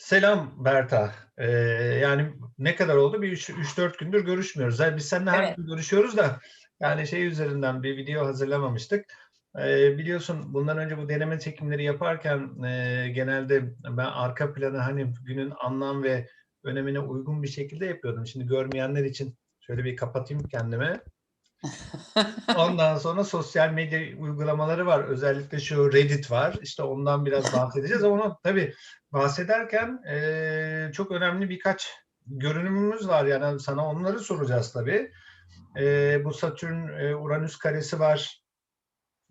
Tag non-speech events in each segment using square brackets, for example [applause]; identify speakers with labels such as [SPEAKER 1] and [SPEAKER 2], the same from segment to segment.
[SPEAKER 1] Selam Berta. Ee, yani ne kadar oldu? Bir 3-4 gündür görüşmüyoruz. Yani biz seninle her
[SPEAKER 2] Evet.
[SPEAKER 1] gün görüşüyoruz da yani şey üzerinden bir video hazırlamamıştık. Ee, biliyorsun bundan önce bu deneme çekimleri yaparken e, genelde ben arka planı hani günün anlam ve önemine uygun bir şekilde yapıyordum. Şimdi görmeyenler için şöyle bir kapatayım kendime. [laughs] Ondan sonra sosyal medya uygulamaları var. Özellikle şu Reddit var. İşte ondan biraz [laughs] bahsedeceğiz. Ama onu tabii bahsederken eee, çok önemli birkaç görünümümüz var. Yani sana onları soracağız tabii. Eee, bu Satürn e, Uranüs karesi var.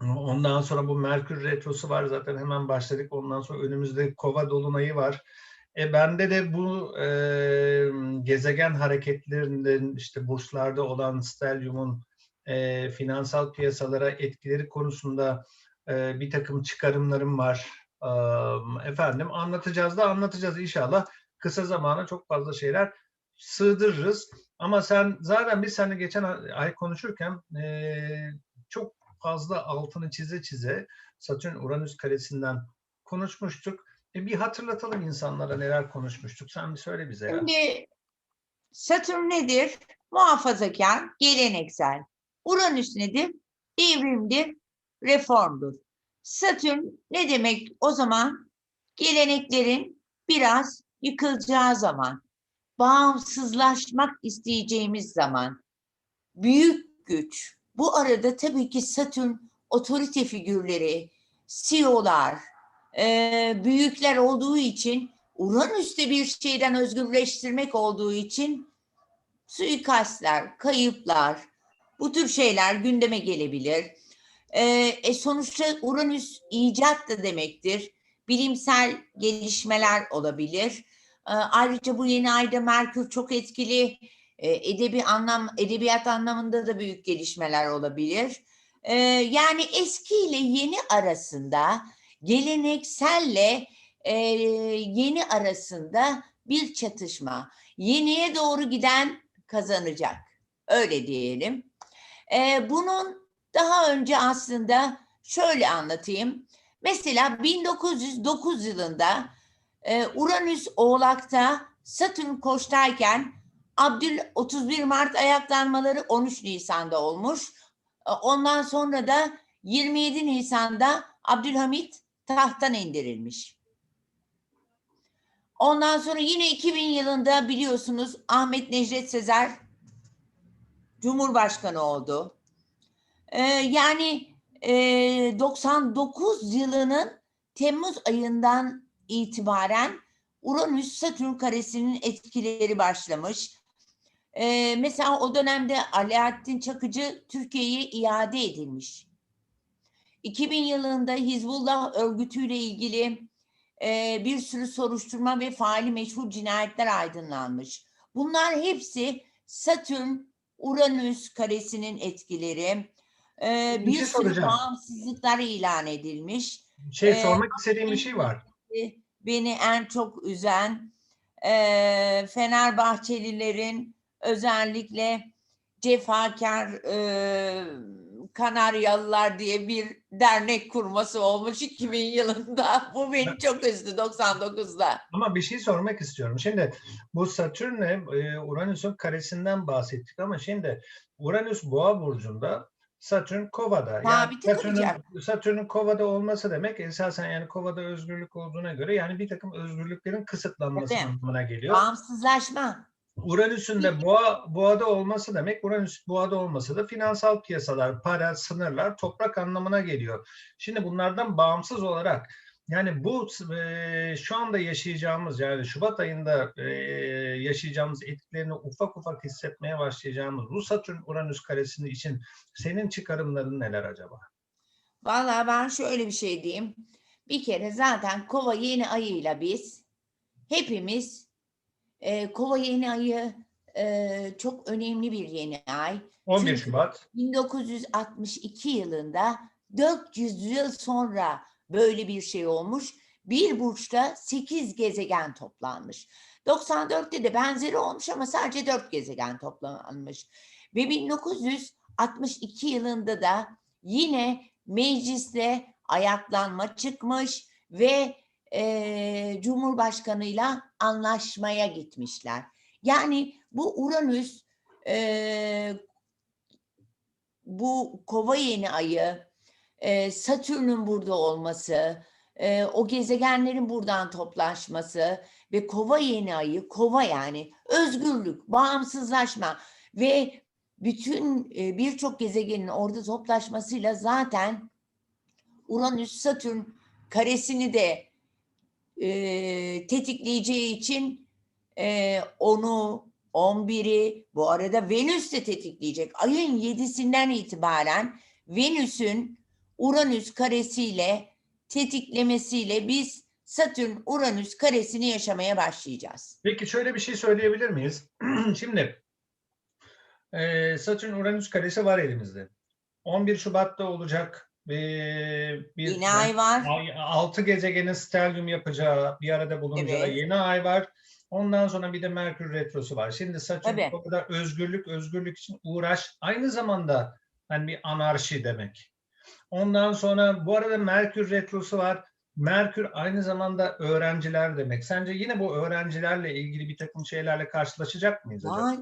[SPEAKER 1] Ondan sonra bu Merkür retrosu var. Zaten hemen başladık. Ondan sonra önümüzde Kova dolunayı var. E bende de bu e, gezegen hareketlerinden işte burçlarda olan stelyumun e, finansal piyasalara etkileri konusunda e, bir takım çıkarımlarım var. E, efendim anlatacağız da anlatacağız inşallah. Kısa zamana çok fazla şeyler sığdırırız. Ama sen zaten biz seninle geçen ay konuşurken e, çok fazla altını çize çize Satürn Uranüs karesinden konuşmuştuk. E bir hatırlatalım insanlara neler konuşmuştuk. Sen bir söyle bize.
[SPEAKER 2] Şimdi Satürn nedir? Muhafazakar, geleneksel. Uranüs nedir? Devrimdir, reformdur. Satürn ne demek o zaman? Geleneklerin biraz yıkılacağı zaman, bağımsızlaşmak isteyeceğimiz zaman, büyük güç. Bu arada tabii ki Satürn otorite figürleri, CEO'lar, eee, büyükler olduğu için Uranüs'te bir şeyden özgürleştirmek olduğu için suikastler, kayıplar, bu tür şeyler gündeme gelebilir. Ee, e, sonuçta Uranüs icat da demektir. Bilimsel gelişmeler olabilir. Ee, ayrıca bu yeni ayda Merkür çok etkili. Ee, edebi anlam, edebiyat anlamında da büyük gelişmeler olabilir. Ee, yani eski ile yeni arasında, gelenekselle e, yeni arasında bir çatışma. Yeniye doğru giden kazanacak. Öyle diyelim. Ee, bunun daha önce aslında şöyle anlatayım. Mesela 1909 yılında e, Uranüs Oğlak'ta Satürn Koç'tayken Abdül 31 Mart ayaklanmaları 13 Nisan'da olmuş. E, Ondan sonra da 27 Nisan'da Abdülhamit tahttan indirilmiş. Ondan sonra yine 2000 yılında biliyorsunuz Ahmet Necdet Sezer Cumhurbaşkanı oldu. Ee, yani e, 99 yılının Temmuz ayından itibaren Uranüs Satürn karesinin etkileri başlamış. Ee, mesela o dönemde Alaaddin Çakıcı Türkiye'ye iade edilmiş. 2000 yılında Hizbullah örgütüyle ilgili e, bir sürü soruşturma ve faali meşhur cinayetler aydınlanmış. Bunlar hepsi Satürn, Uranüs karesinin etkileri. E,
[SPEAKER 1] Bir
[SPEAKER 2] bir
[SPEAKER 1] şey
[SPEAKER 2] sürü
[SPEAKER 1] soracağım.
[SPEAKER 2] bağımsızlıklar ilan edilmiş.
[SPEAKER 1] Şey
[SPEAKER 2] Ee,
[SPEAKER 1] sormak istediğim bir şey var.
[SPEAKER 2] Beni en çok üzen e, Fenerbahçelilerin özellikle cefakar e, Kanaryalılar diye bir dernek kurması olmuş 2000 yılında. [laughs] Bu beni çok üzdü 99'da.
[SPEAKER 1] Ama bir şey sormak istiyorum. Şimdi bu Satürn'le e, Uranüs'ün karesinden bahsettik ama şimdi Uranüs Boğa burcunda, Satürn Kova'da. Satürn'ün
[SPEAKER 2] takılacak.
[SPEAKER 1] Satürn'ün Kova'da olması demek esasen yani Kova'da özgürlük olduğuna göre yani bir takım özgürlüklerin kısıtlanması anlamına geliyor.
[SPEAKER 2] Bağımsızlaşma.
[SPEAKER 1] Uranüs'ün de boğa, boğada olması demek, Uranüs boğada olması da finansal piyasalar, para, sınırlar, toprak anlamına geliyor. Şimdi bunlardan bağımsız olarak yani bu e, şu anda yaşayacağımız yani Şubat ayında e, yaşayacağımız etkilerini ufak ufak hissetmeye başlayacağımız bu Satürn Uranüs karesini için senin çıkarımların neler acaba?
[SPEAKER 2] Vallahi ben şöyle bir şey diyeyim. Bir kere zaten kova yeni ayıyla biz hepimiz e, kova yeni ayı e, çok önemli bir yeni ay.
[SPEAKER 1] 11
[SPEAKER 2] Çünkü-
[SPEAKER 1] Şubat.
[SPEAKER 2] 1962 yılında 400 yıl sonra böyle bir şey olmuş. Bir burçta 8 gezegen toplanmış. 94'te de benzeri olmuş ama sadece 4 gezegen toplanmış. Ve 1962 yılında da yine mecliste ayaklanma çıkmış ve eee, Cumhurbaşkanıyla anlaşmaya gitmişler. Yani bu Uranüs eee, bu kova yeni ayı, eee, Satürn'ün burada olması, eee, o gezegenlerin buradan toplaşması ve kova yeni ayı, kova yani özgürlük, bağımsızlaşma ve bütün e, birçok gezegenin orada toplaşmasıyla zaten Uranüs Satürn karesini de e, tetikleyeceği için e, onu 11'i bu arada Venüs de tetikleyecek. Ayın 7'sinden itibaren Venüs'ün Uranüs karesiyle tetiklemesiyle biz Satürn Uranüs karesini yaşamaya başlayacağız.
[SPEAKER 1] Peki şöyle bir şey söyleyebilir miyiz? [clears throat] Şimdi e, Satürn Uranüs karesi var elimizde. 11 Şubat'ta olacak bir
[SPEAKER 2] Yeni ay var.
[SPEAKER 1] Altı gezegenin stelyum yapacağı, bir arada bulunacağı
[SPEAKER 2] Evet.
[SPEAKER 1] yeni ay var. Ondan sonra bir de Merkür Retrosu var. Şimdi Satürn
[SPEAKER 2] Tabii.
[SPEAKER 1] o kadar özgürlük, özgürlük için uğraş. Aynı zamanda hani bir anarşi demek. Ondan sonra bu arada Merkür Retrosu var. Merkür aynı zamanda öğrenciler demek. Sence yine bu öğrencilerle ilgili bir takım şeylerle karşılaşacak mıyız acaba?
[SPEAKER 2] Var.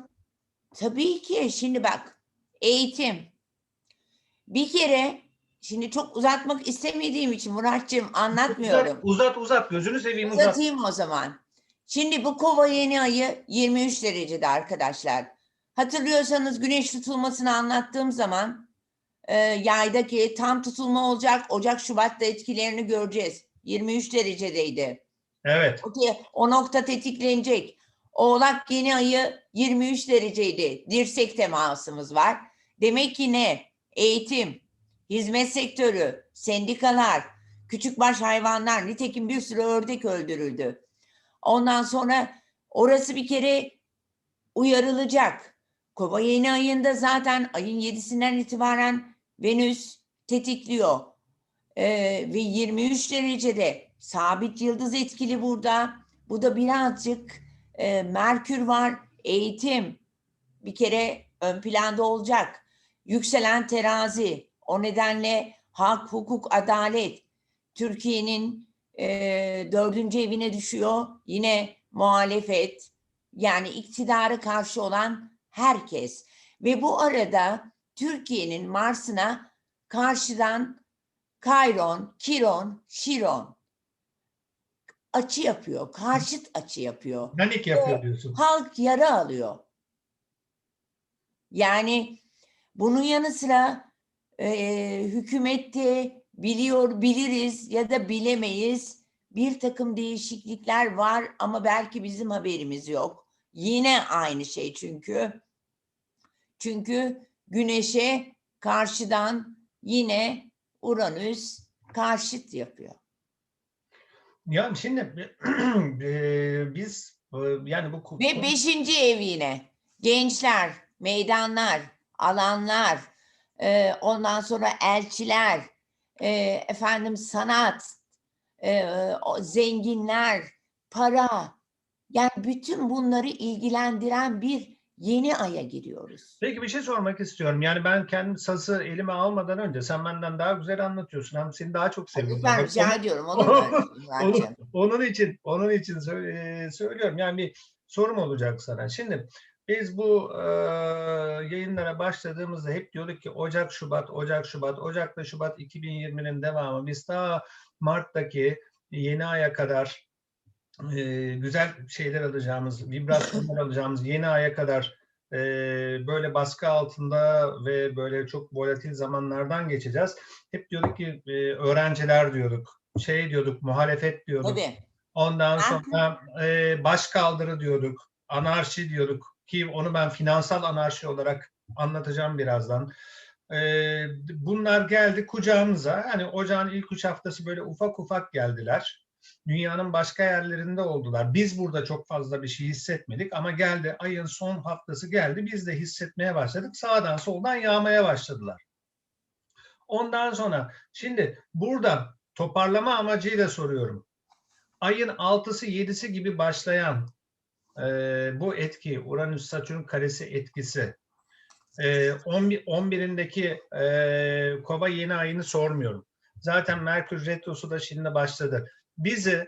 [SPEAKER 2] Tabii ki. Şimdi bak. Eğitim. Bir kere şimdi çok uzatmak istemediğim için Muratcığım anlatmıyorum.
[SPEAKER 1] Uzat, uzat, uzat. Gözünü seveyim uzat.
[SPEAKER 2] Uzatayım o zaman. Şimdi bu kova yeni ayı 23 derecede arkadaşlar. Hatırlıyorsanız güneş tutulmasını anlattığım zaman e, yaydaki tam tutulma olacak. Ocak Şubat'ta etkilerini göreceğiz. 23 derecedeydi.
[SPEAKER 1] Evet.
[SPEAKER 2] Okey, o nokta tetiklenecek. Oğlak yeni ayı 23 dereceydi. Dirsek temasımız var. Demek ki ne? Eğitim, hizmet sektörü, sendikalar, küçükbaş hayvanlar, nitekim bir sürü ördek öldürüldü. Ondan sonra orası bir kere uyarılacak. Kova yeni ayında zaten ayın 7'sinden itibaren Venüs tetikliyor. Ee, ve 23 derecede sabit yıldız etkili burada. Bu da birazcık e, Merkür var, eğitim bir kere ön planda olacak. Yükselen terazi. O nedenle hak, hukuk, adalet Türkiye'nin e, dördüncü evine düşüyor. Yine muhalefet yani iktidara karşı olan herkes. Ve bu arada Türkiye'nin Mars'ına karşıdan Kayron, Kiron, Şiron açı yapıyor. Karşıt açı yapıyor.
[SPEAKER 1] Nanik yapıyor diyorsun.
[SPEAKER 2] Halk yara alıyor. Yani bunun yanı sıra e, hükümette biliyor, biliriz ya da bilemeyiz. Bir takım değişiklikler var ama belki bizim haberimiz yok. Yine aynı şey çünkü. Çünkü güneşe karşıdan yine Uranüs karşıt yapıyor.
[SPEAKER 1] Ya şimdi e, [clears throat] biz e, yani bu
[SPEAKER 2] Ve beşinci ev yine. Gençler, meydanlar, alanlar, e, ondan sonra elçiler, e, efendim sanat, e, o zenginler, para. Yani bütün bunları ilgilendiren bir yeni aya giriyoruz.
[SPEAKER 1] Peki bir şey sormak istiyorum. Yani ben kendim sazı elime almadan önce sen benden daha güzel anlatıyorsun. Hem seni daha çok seviyorum. Bak,
[SPEAKER 2] rica
[SPEAKER 1] onu- [laughs]
[SPEAKER 2] ediyorum. Mu?
[SPEAKER 1] onun, onun için onun için sö- söylüyorum. Yani bir sorum olacak sana. Şimdi biz bu e, yayınlara başladığımızda hep diyorduk ki Ocak, Şubat, Ocak, Şubat, Ocak'ta Şubat 2020'nin devamı. Biz daha Mart'taki yeni aya kadar e, güzel şeyler alacağımız, vibrasyonlar alacağımız yeni aya kadar e, böyle baskı altında ve böyle çok volatil zamanlardan geçeceğiz. Hep diyorduk ki e, öğrenciler diyorduk, şey diyorduk, muhalefet diyorduk.
[SPEAKER 2] Tabii.
[SPEAKER 1] Ondan sonra e, başkaldırı diyorduk, anarşi diyorduk ki onu ben finansal anarşi olarak anlatacağım birazdan. E, bunlar geldi kucağımıza. Hani ocağın ilk üç haftası böyle ufak ufak geldiler. Dünyanın başka yerlerinde oldular. Biz burada çok fazla bir şey hissetmedik ama geldi ayın son haftası geldi. Biz de hissetmeye başladık. Sağdan soldan yağmaya başladılar. Ondan sonra şimdi burada toparlama amacıyla soruyorum ayın 6'sı 7'si gibi başlayan e, bu etki Uranüs Satürn karesi etkisi e, 11, 11'indeki e, kova yeni ayını sormuyorum. Zaten Merkür retrosu da şimdi başladı. Bizi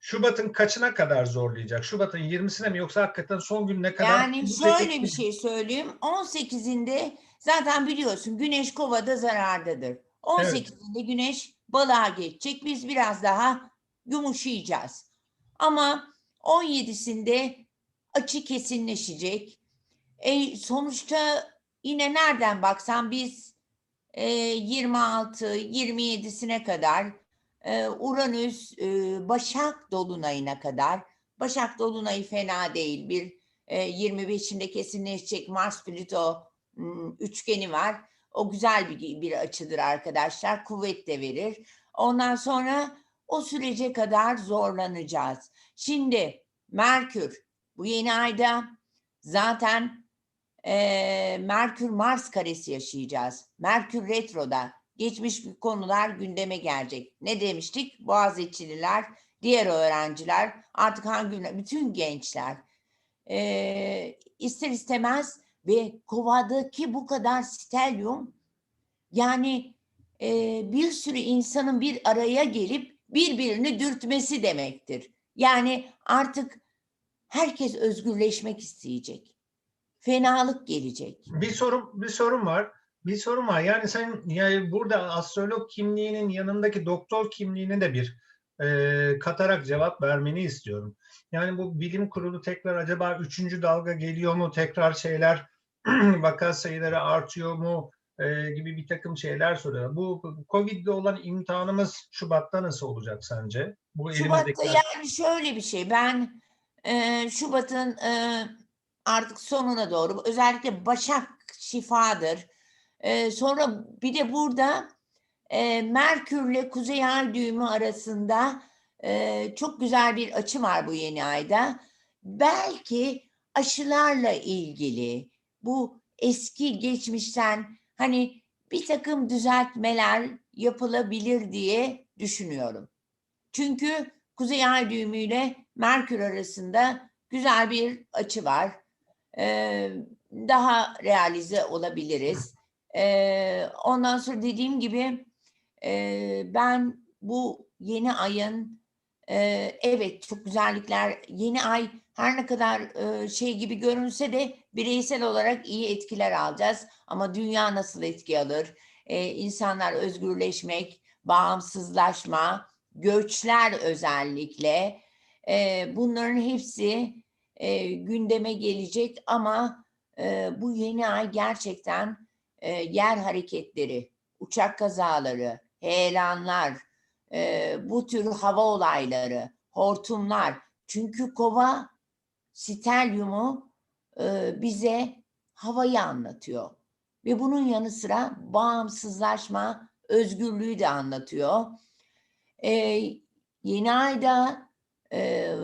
[SPEAKER 1] Şubat'ın kaçına kadar zorlayacak? Şubat'ın 20'sine mi yoksa hakikaten son gününe kadar?
[SPEAKER 2] Yani şöyle bir şey söyleyeyim. 18'inde zaten biliyorsun güneş kovada zarardadır. 18'inde güneş balığa geçecek. Biz biraz daha yumuşayacağız. Ama 17'sinde açı kesinleşecek. E, sonuçta yine nereden baksan biz e, 26, 27'sine kadar e, Uranüs e, Başak Dolunay'ına kadar Başak Dolunay'ı fena değil. Bir e, 25'inde kesinleşecek Mars Plüto m, üçgeni var. O güzel bir, bir açıdır arkadaşlar. Kuvvet de verir. Ondan sonra o sürece kadar zorlanacağız. Şimdi Merkür bu yeni ayda zaten e, Merkür Mars karesi yaşayacağız. Merkür retroda geçmiş konular gündeme gelecek. Ne demiştik? Boğaziçi'liler, diğer öğrenciler, artık hangi bütün gençler e, ister istemez ve kovadaki bu kadar stelyum yani e, bir sürü insanın bir araya gelip birbirini dürtmesi demektir. Yani artık herkes özgürleşmek isteyecek. Fenalık gelecek.
[SPEAKER 1] Bir sorun bir sorun var. Bir sorun var. Yani sen yani burada astrolog kimliğinin yanındaki doktor kimliğini de bir e, katarak cevap vermeni istiyorum. Yani bu bilim kurulu tekrar acaba üçüncü dalga geliyor mu? Tekrar şeyler [clears throat] vaka sayıları artıyor mu? E, gibi bir takım şeyler soruyor. Bu Covid'de olan imtihanımız Şubat'ta nasıl olacak sence? Bu
[SPEAKER 2] Şubat'ta yani şöyle bir şey ben e, Şubat'ın e, artık sonuna doğru özellikle Başak şifadır. E, sonra bir de burada e, Merkürle Kuzey Ay düğümü arasında e, çok güzel bir açı var bu yeni ayda. Belki aşılarla ilgili bu eski geçmişten hani bir takım düzeltmeler yapılabilir diye düşünüyorum. Çünkü Kuzey Ay düğümüyle Merkür arasında güzel bir açı var. Ee, daha realize olabiliriz. Ee, ondan sonra dediğim gibi e, ben bu yeni ayın e, evet çok güzellikler yeni ay her ne kadar e, şey gibi görünse de bireysel olarak iyi etkiler alacağız. Ama dünya nasıl etki alır? Ee, insanlar özgürleşmek, bağımsızlaşma, göçler özellikle e, bunların hepsi e, gündeme gelecek ama e, bu yeni ay gerçekten e, yer hareketleri, uçak kazaları, heyelanlar, e, bu tür hava olayları, hortumlar. Çünkü kova stelyumu e, bize havayı anlatıyor. Ve bunun yanı sıra bağımsızlaşma, özgürlüğü de anlatıyor. E, yeni ayda e,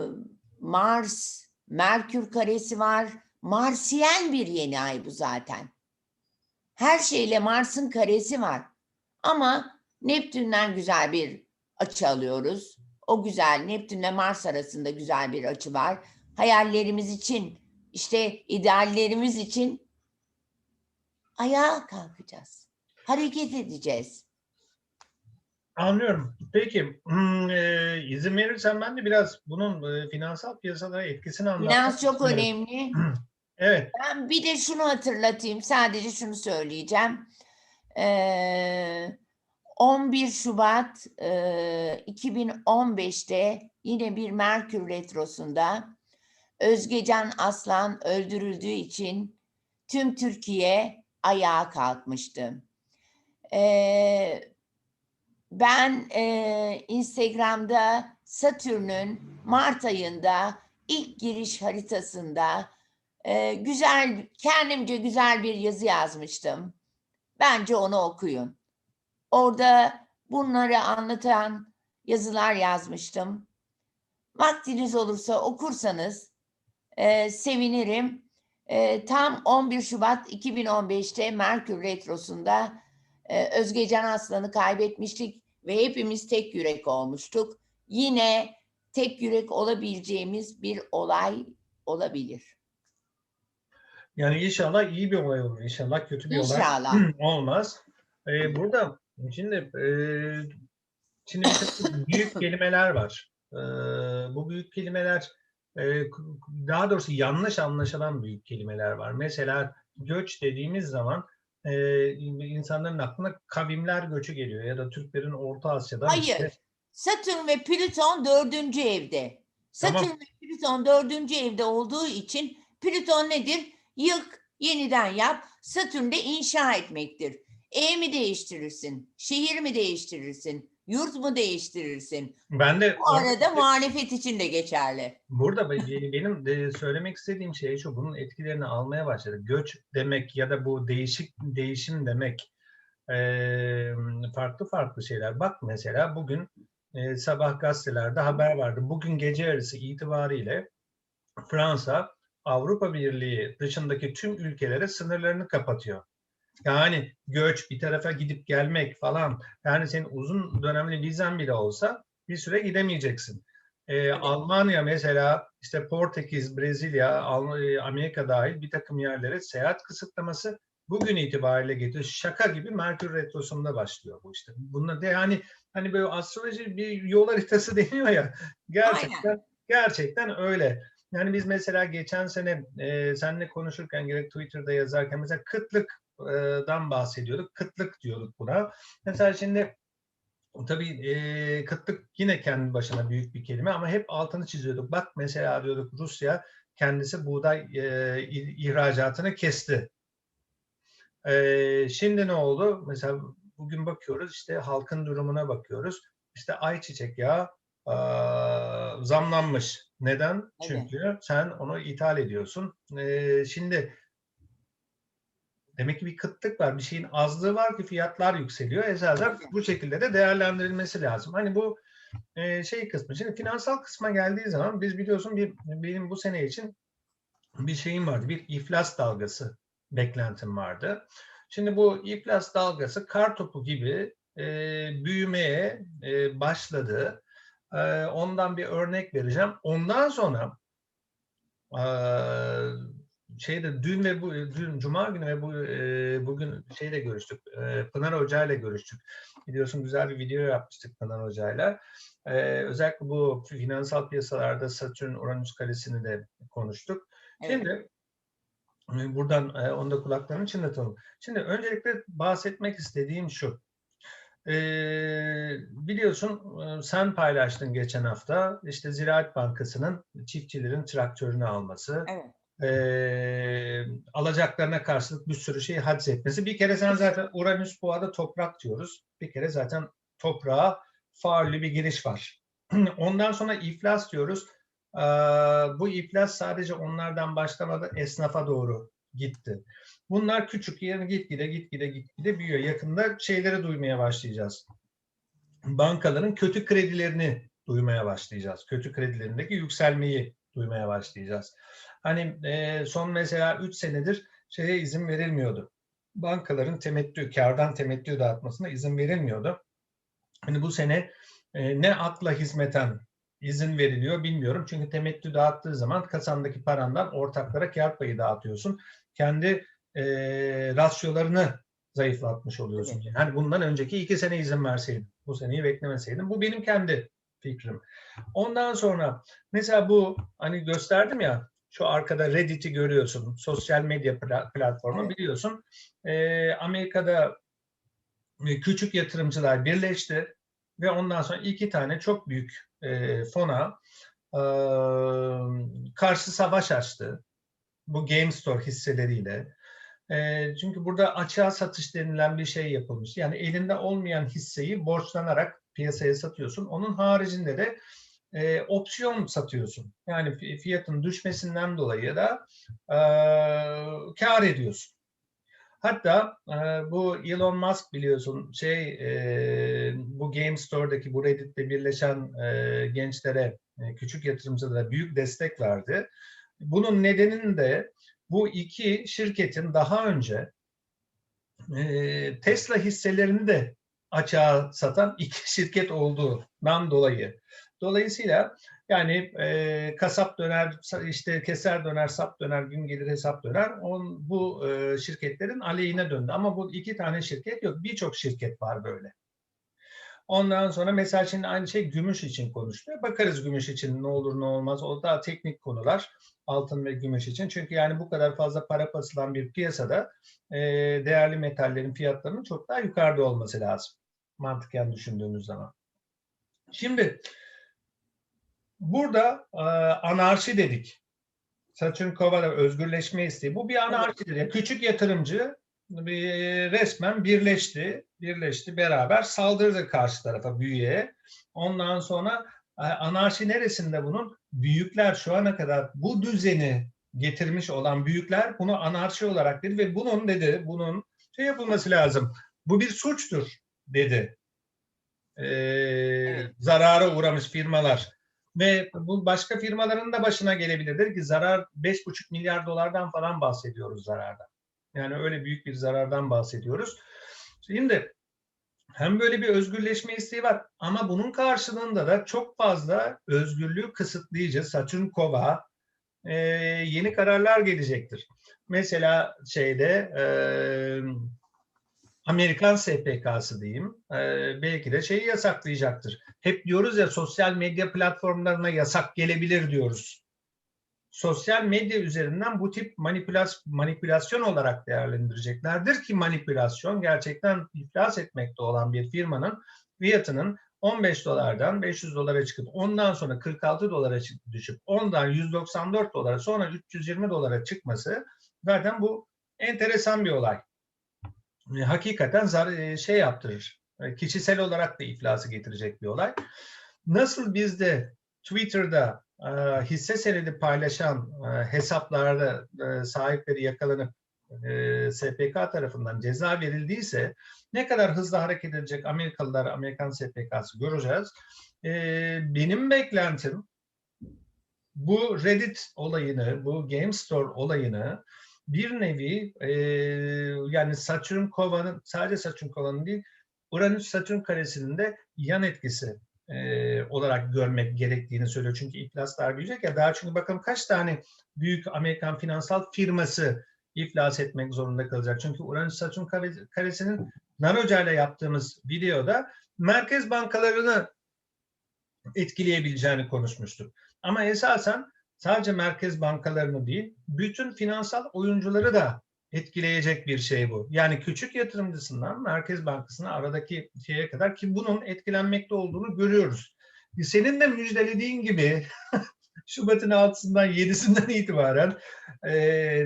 [SPEAKER 2] Mars, Merkür karesi var. Marsiyen bir yeni ay bu zaten. Her şeyle Mars'ın karesi var. Ama Neptün'den güzel bir açı alıyoruz. O güzel Neptünle Mars arasında güzel bir açı var. Hayallerimiz için, işte ideallerimiz için ayağa kalkacağız. Hareket edeceğiz.
[SPEAKER 1] Anlıyorum. Peki hmm, e, izin verirsen ben de biraz bunun e, finansal piyasalara etkisini anlatmak
[SPEAKER 2] Finans çok
[SPEAKER 1] istiyorum.
[SPEAKER 2] önemli. [clears throat]
[SPEAKER 1] Evet.
[SPEAKER 2] Ben bir de şunu hatırlatayım. Sadece şunu söyleyeceğim. Ee, 11 Şubat e, 2015'te yine bir Merkür Retrosu'nda Özgecan Aslan öldürüldüğü için tüm Türkiye ayağa kalkmıştı. Ee, ben e, Instagram'da Satürn'ün Mart ayında ilk giriş haritasında e, güzel, kendimce güzel bir yazı yazmıştım. Bence onu okuyun. Orada bunları anlatan yazılar yazmıştım. Vaktiniz olursa okursanız e, sevinirim. E, tam 11 Şubat 2015'te Merkür Retrosu'nda e, Özgecan Aslan'ı kaybetmiştik ve hepimiz tek yürek olmuştuk. Yine tek yürek olabileceğimiz bir olay olabilir.
[SPEAKER 1] Yani inşallah iyi bir olay olur. İnşallah kötü bir
[SPEAKER 2] İnşallah.
[SPEAKER 1] olay [clears throat] olmaz. Ee, burada şimdi e, şimdi [coughs] büyük kelimeler var. e, bu büyük kelimeler e, daha doğrusu yanlış anlaşılan büyük kelimeler var. Mesela göç dediğimiz zaman e, insanların aklına kavimler göçü geliyor ya da Türklerin Orta Asya'dan işte-
[SPEAKER 2] Hayır. Satürn ve Plüton dördüncü evde. Satürn
[SPEAKER 1] Tamam.
[SPEAKER 2] ve Plüton dördüncü evde olduğu için Plüton nedir? Yık, yeniden yap. Satürn de inşa etmektir. Ev mi değiştirirsin? Şehir mi değiştirirsin? Yurt mu değiştirirsin?
[SPEAKER 1] ben de
[SPEAKER 2] Bu arada muhalefet için de geçerli.
[SPEAKER 1] Burada be- benim de söylemek istediğim şey şu, bunun etkilerini almaya başladı. Göç demek ya da bu değişik değişim demek eee, farklı farklı şeyler. Bak mesela bugün eee, sabah gazetelerde haber vardı. Bugün gece yarısı itibariyle Fransa Avrupa Birliği dışındaki tüm ülkelere sınırlarını kapatıyor. Yani göç, bir tarafa gidip gelmek falan. Yani senin uzun dönemli vizen bile olsa bir süre gidemeyeceksin. Ee, Almanya mesela işte Portekiz, Brezilya, e, Amerika dahil bir takım yerlere seyahat kısıtlaması bugün itibariyle getiriyor. Şaka gibi Merkür Retrosu'nda başlıyor bu işte. Bununla de yani hani böyle astroloji bir yol haritası [laughs] deniyor ya. Gerçekten gerçekten öyle. Yani biz mesela geçen sene e, seninle konuşurken gerek Twitter'da yazarken mesela kıtlıktan bahsediyorduk. Kıtlık diyorduk buna. Mesela şimdi tabii e, kıtlık yine kendi başına büyük bir kelime ama hep altını çiziyorduk. Bak mesela diyorduk Rusya kendisi buğday e, ihracatını kesti. E, şimdi ne oldu? Mesela bugün bakıyoruz işte halkın durumuna bakıyoruz. İşte ayçiçek yağı e, zamlanmış. Neden?
[SPEAKER 2] Evet.
[SPEAKER 1] Çünkü sen onu ithal ediyorsun. E, şimdi demek ki bir kıtlık var. Bir şeyin azlığı var ki fiyatlar yükseliyor. Esasen bu şekilde de değerlendirilmesi lazım. Hani bu e, şey kısmı. Şimdi finansal kısma geldiği zaman biz biliyorsun bir benim bu sene için bir şeyim vardı. Bir iflas dalgası beklentim vardı. Şimdi bu iflas dalgası kar topu gibi e, büyümeye e, başladı. E, ondan bir örnek vereceğim. Ondan sonra e, şeyde dün ve bu dün cuma günü ve bu e, bugün şeyle görüştük. E, Pınar Hoca ile görüştük. Biliyorsun güzel bir video yapmıştık Pınar Hoca'yla. E, özellikle bu finansal piyasalarda Satürn Uranüs karesini de konuştuk.
[SPEAKER 2] Evet.
[SPEAKER 1] Şimdi e, buradan e, onu da kulaklarını çınlatalım. Şimdi öncelikle bahsetmek istediğim şu. E, biliyorsun e, sen paylaştın geçen hafta işte Ziraat Bankası'nın çiftçilerin traktörünü alması,
[SPEAKER 2] Evet.
[SPEAKER 1] E, alacaklarına karşılık bir sürü şey haciz etmesi. Bir kere sen zaten Uranüs boğada toprak diyoruz. Bir kere zaten toprağa faullü bir giriş var. [clears throat] Ondan sonra iflas diyoruz. Ee, bu iflas sadece onlardan başlamadı, esnafa doğru gitti. Bunlar küçük, yani gitgide gitgide gitgide büyüyor. Yakında şeyleri duymaya başlayacağız. Bankaların kötü kredilerini duymaya başlayacağız. Kötü kredilerindeki yükselmeyi duymaya başlayacağız. Hani e, son mesela 3 senedir şeye izin verilmiyordu. Bankaların temettü, kardan temettü dağıtmasına izin verilmiyordu. Hani bu sene e, ne akla hizmeten izin veriliyor bilmiyorum. Çünkü temettü dağıttığı zaman kasandaki parandan ortaklara kar payı dağıtıyorsun. Kendi e, rasyolarını zayıflatmış oluyorsun. Yani bundan önceki iki sene izin verseydin, bu seneyi beklemeseydin. Bu benim kendi fikrim. Ondan sonra mesela bu hani gösterdim ya şu arkada Reddit'i görüyorsun. Sosyal medya pla- platformu biliyorsun. E, Amerika'da küçük yatırımcılar birleşti ve ondan sonra iki tane çok büyük e, fona e, karşı savaş açtı. Bu GameStore hisseleriyle. E, çünkü burada açığa satış denilen bir şey yapılmış. Yani elinde olmayan hisseyi borçlanarak piyasaya satıyorsun. Onun haricinde de e, opsiyon satıyorsun. Yani fi- fiyatın düşmesinden dolayı da e, kar ediyorsun. Hatta e, bu Elon Musk biliyorsun şey e, bu Game Store'daki bu Reddit'te birleşen e, gençlere, e, küçük yatırımcılara büyük destek verdi. Bunun nedeninin de bu iki şirketin daha önce e, Tesla hisselerini de açığa satan iki [laughs] şirket olduğundan dolayı. Dolayısıyla yani e, kasap döner, işte keser döner, sap döner, gün gelir hesap döner. On, bu e, şirketlerin aleyhine döndü. Ama bu iki tane şirket yok. Birçok şirket var böyle. Ondan sonra mesela şimdi aynı şey gümüş için konuşuluyor. Bakarız gümüş için ne olur ne olmaz. O daha teknik konular altın ve gümüş için. Çünkü yani bu kadar fazla para basılan bir piyasada e, değerli metallerin fiyatlarının çok daha yukarıda olması lazım. Mantıken düşündüğümüz zaman. Şimdi burada e, anarşi dedik. Satürn Kova'da özgürleşme isteği. Bu bir anarşidir. Yani küçük yatırımcı bir, resmen birleşti. Birleşti beraber saldırdı karşı tarafa büyüye. Ondan sonra e, anarşi neresinde bunun? Büyükler şu ana kadar bu düzeni getirmiş olan büyükler bunu anarşi olarak dedi ve bunun dedi bunun şey yapılması lazım. Bu bir suçtur dedi. Ee, Zarara uğramış firmalar ve bu başka firmaların da başına gelebilir. Ki zarar 5,5 milyar dolardan falan bahsediyoruz zararda. Yani öyle büyük bir zarardan bahsediyoruz. Şimdi hem böyle bir özgürleşme isteği var ama bunun karşılığında da çok fazla özgürlüğü kısıtlayıcı Satürn Kova e, yeni kararlar gelecektir. Mesela şeyde e, Amerikan SPK'sı diyeyim e, belki de şeyi yasaklayacaktır. Hep diyoruz ya sosyal medya platformlarına yasak gelebilir diyoruz. Sosyal medya üzerinden bu tip manipülas manipülasyon olarak değerlendireceklerdir ki manipülasyon gerçekten iflas etmekte olan bir firmanın fiyatının 15 dolardan 500 dolara çıkıp ondan sonra 46 dolara düşüp ondan 194 dolara sonra 320 dolara çıkması zaten bu enteresan bir olay. Hakikaten zar şey yaptırır. Kişisel olarak da iflası getirecek bir olay. Nasıl bizde Twitter'da hisse senedi paylaşan hesaplarda sahipleri yakalanıp SPK tarafından ceza verildiyse ne kadar hızlı hareket edecek Amerikalılar, Amerikan SPK'sı göreceğiz. Benim beklentim bu Reddit olayını, bu GameStore olayını bir nevi yani Satürn kovanın sadece Satürn kovanın değil Uranüs Satürn karesinin de yan etkisi e, olarak görmek gerektiğini söylüyor. Çünkü iflaslar büyüyecek ya daha çünkü bakalım kaç tane büyük Amerikan finansal firması iflas etmek zorunda kalacak. Çünkü Uranüs Satürn karesinin Naroca ile yaptığımız videoda merkez bankalarını etkileyebileceğini konuşmuştuk. Ama esasen sadece merkez bankalarını değil, bütün finansal oyuncuları da etkileyecek bir şey bu. Yani küçük yatırımcısından Merkez Bankası'na aradaki şeye kadar ki bunun etkilenmekte olduğunu görüyoruz. Senin de müjdelediğin gibi [laughs] Şubat'ın 6'sından 7'sinden itibaren e,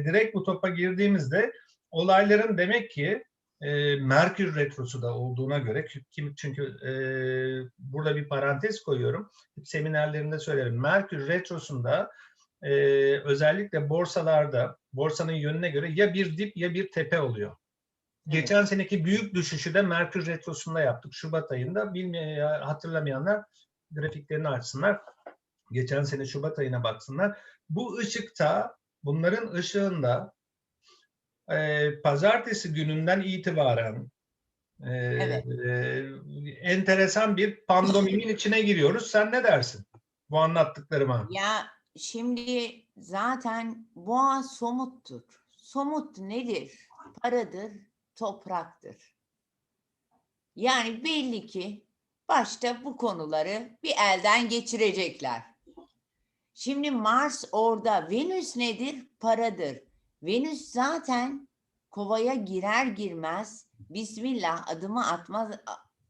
[SPEAKER 1] direkt bu topa girdiğimizde olayların demek ki e, Merkür Retrosu da olduğuna göre kim çünkü e, burada bir parantez koyuyorum. Seminerlerimde söylerim. Merkür Retrosu'nda e, özellikle borsalarda borsanın yönüne göre ya bir dip ya bir tepe oluyor. Geçen seneki büyük düşüşü de Merkür Retrosu'nda yaptık. Şubat ayında bilmeyen, hatırlamayanlar grafiklerini açsınlar. Geçen sene Şubat ayına baksınlar. Bu ışıkta, bunların ışığında e, pazartesi gününden itibaren e,
[SPEAKER 2] Evet.
[SPEAKER 1] e, enteresan bir pandomimin içine giriyoruz. Sen ne dersin bu anlattıklarıma?
[SPEAKER 2] Ya şimdi zaten boğa somuttur. Somut nedir? Paradır, topraktır. Yani belli ki başta bu konuları bir elden geçirecekler. Şimdi Mars orada, Venüs nedir? Paradır. Venüs zaten kovaya girer girmez Bismillah adımı atmaz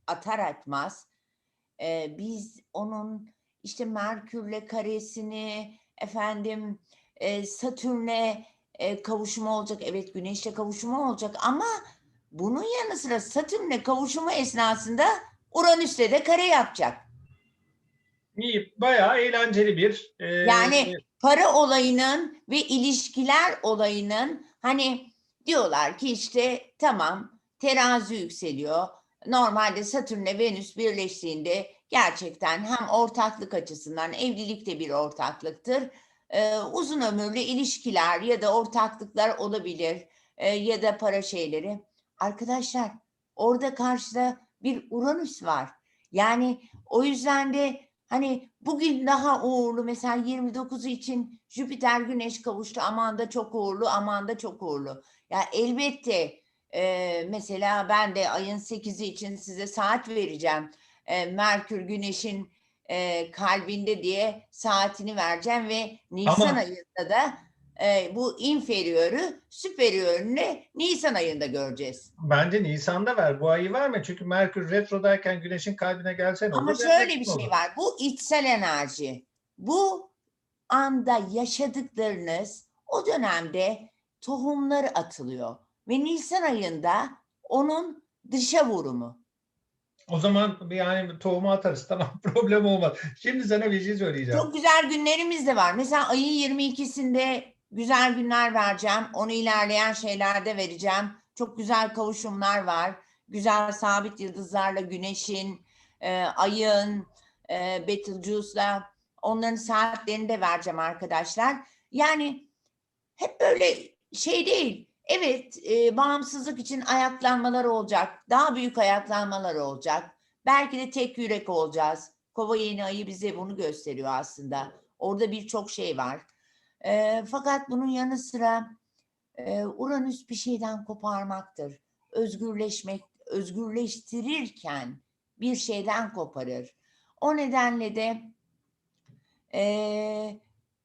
[SPEAKER 2] atar atmaz e, biz onun işte Merkürle karesini efendim e, Satürn'e e, kavuşumu olacak evet Güneş'le kavuşumu olacak ama bunun yanı sıra Satürn'le kavuşumu esnasında Uranüs'le de kare yapacak.
[SPEAKER 1] İyi, bayağı eğlenceli bir e,
[SPEAKER 2] Yani para olayının ve ilişkiler olayının hani diyorlar ki işte tamam terazi yükseliyor. Normalde Satürn'le Venüs birleştiğinde gerçekten hem ortaklık açısından evlilik de bir ortaklıktır. Ee, uzun ömürlü ilişkiler ya da ortaklıklar olabilir ee, ya da para şeyleri. Arkadaşlar orada karşıda bir Uranüs var. Yani o yüzden de Hani bugün daha uğurlu mesela 29'u için Jüpiter Güneş kavuştu aman da çok uğurlu aman da çok uğurlu. Ya elbette e, mesela ben de ayın 8'i için size saat vereceğim. E, Merkür Güneş'in e, kalbinde diye saatini vereceğim ve Nisan
[SPEAKER 1] Ama-
[SPEAKER 2] ayında da e, bu inferiörü süperiyörünü Nisan ayında göreceğiz.
[SPEAKER 1] Bence Nisan'da ver. Bu ayı verme. Çünkü Merkür retrodayken Güneş'in kalbine gelsene.
[SPEAKER 2] Ama
[SPEAKER 1] olur,
[SPEAKER 2] şöyle bir şey
[SPEAKER 1] olur.
[SPEAKER 2] var. Bu içsel enerji. Bu anda yaşadıklarınız o dönemde tohumları atılıyor. Ve Nisan ayında onun dışa vurumu.
[SPEAKER 1] O zaman yani tohumu atarız. [laughs] Tamam problem olmaz. Şimdi sana bir şey söyleyeceğim.
[SPEAKER 2] Çok güzel günlerimiz de var. Mesela ayın 22'sinde güzel günler vereceğim. Onu ilerleyen şeylerde vereceğim. Çok güzel kavuşumlar var. Güzel sabit yıldızlarla güneşin, e, ayın, e, Betelgeuse'la onların saatlerini de vereceğim arkadaşlar. Yani hep böyle şey değil. Evet, e, bağımsızlık için ayaklanmalar olacak. Daha büyük ayaklanmalar olacak. Belki de tek yürek olacağız. Kova yeni ayı bize bunu gösteriyor aslında. Orada birçok şey var. E, fakat bunun yanı sıra e, Uranüs bir şeyden koparmaktır. Özgürleşmek, özgürleştirirken bir şeyden koparır. O nedenle de e,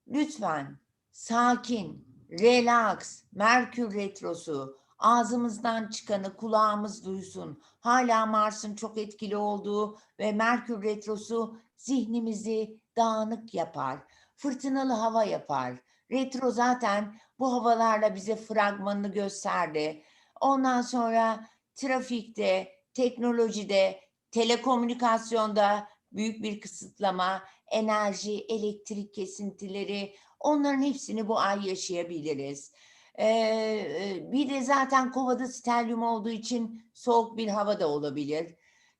[SPEAKER 2] lütfen sakin, relax, Merkür retrosu, ağzımızdan çıkanı kulağımız duysun. Hala Mars'ın çok etkili olduğu ve Merkür retrosu zihnimizi dağınık yapar. Fırtınalı hava yapar. Retro zaten bu havalarla bize fragmanını gösterdi. Ondan sonra trafikte, teknolojide, telekomünikasyonda büyük bir kısıtlama, enerji, elektrik kesintileri, onların hepsini bu ay yaşayabiliriz. Ee, bir de zaten kovada stelyum olduğu için soğuk bir hava da olabilir.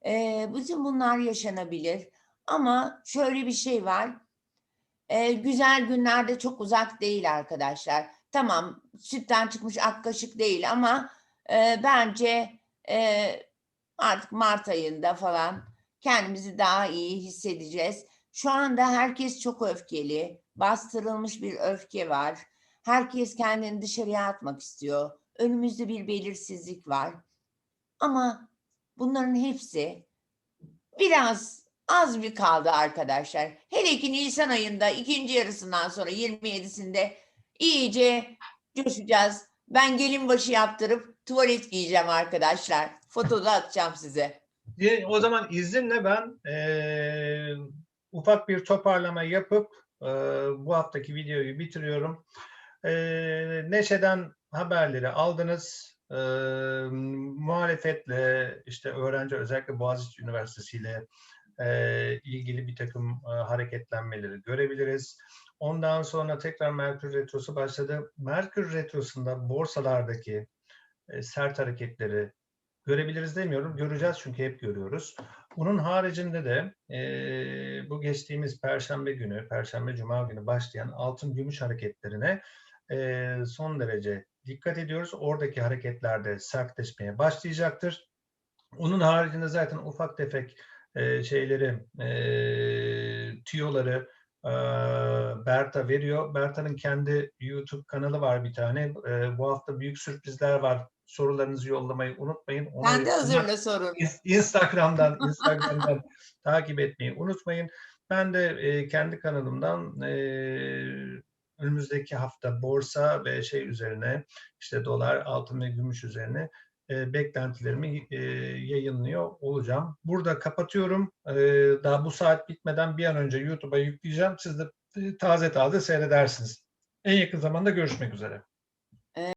[SPEAKER 2] Ee, bütün bunlar yaşanabilir. Ama şöyle bir şey var. Ee, güzel günlerde çok uzak değil arkadaşlar. Tamam sütten çıkmış ak kaşık değil ama e, bence e, artık Mart ayında falan kendimizi daha iyi hissedeceğiz. Şu anda herkes çok öfkeli. Bastırılmış bir öfke var. Herkes kendini dışarıya atmak istiyor. Önümüzde bir belirsizlik var. Ama bunların hepsi biraz az bir kaldı arkadaşlar. Hele ki Nisan ayında ikinci yarısından sonra 27'sinde iyice coşacağız. Ben gelin başı yaptırıp tuvalet giyeceğim arkadaşlar. Fotoda atacağım size.
[SPEAKER 1] O zaman izninle ben eee, ufak bir toparlama yapıp eee, bu haftaki videoyu bitiriyorum. Eee, Neşe'den haberleri aldınız. Eee, muhalefetle işte öğrenci özellikle Boğaziçi Üniversitesi ile eee, ilgili bir takım eee, hareketlenmeleri görebiliriz. Ondan sonra tekrar Merkür Retrosu başladı. Merkür Retrosu'nda borsalardaki e, sert hareketleri görebiliriz demiyorum. Göreceğiz çünkü hep görüyoruz. Bunun haricinde de e, bu geçtiğimiz Perşembe günü, Perşembe Cuma günü başlayan altın gümüş hareketlerine e, son derece dikkat ediyoruz. Oradaki hareketlerde sertleşmeye başlayacaktır. Onun haricinde zaten ufak tefek e, şeyleri, e, tüyoları e, Berta veriyor. Berta'nın kendi YouTube kanalı var bir tane. E, bu hafta büyük sürprizler var. Sorularınızı yollamayı unutmayın. Onu-
[SPEAKER 2] Sen de hazırla sorunu.
[SPEAKER 1] İns- Instagram'dan Instagram'dan [laughs] takip etmeyi unutmayın. Ben de e, kendi kanalımdan e, önümüzdeki hafta borsa ve şey üzerine işte dolar, altın ve gümüş üzerine e, beklentilerimi e, yayınlıyor olacağım. Burada kapatıyorum. E, daha bu saat bitmeden bir an önce YouTube'a yükleyeceğim. Siz de taze taze seyredersiniz. En yakın zamanda görüşmek üzere.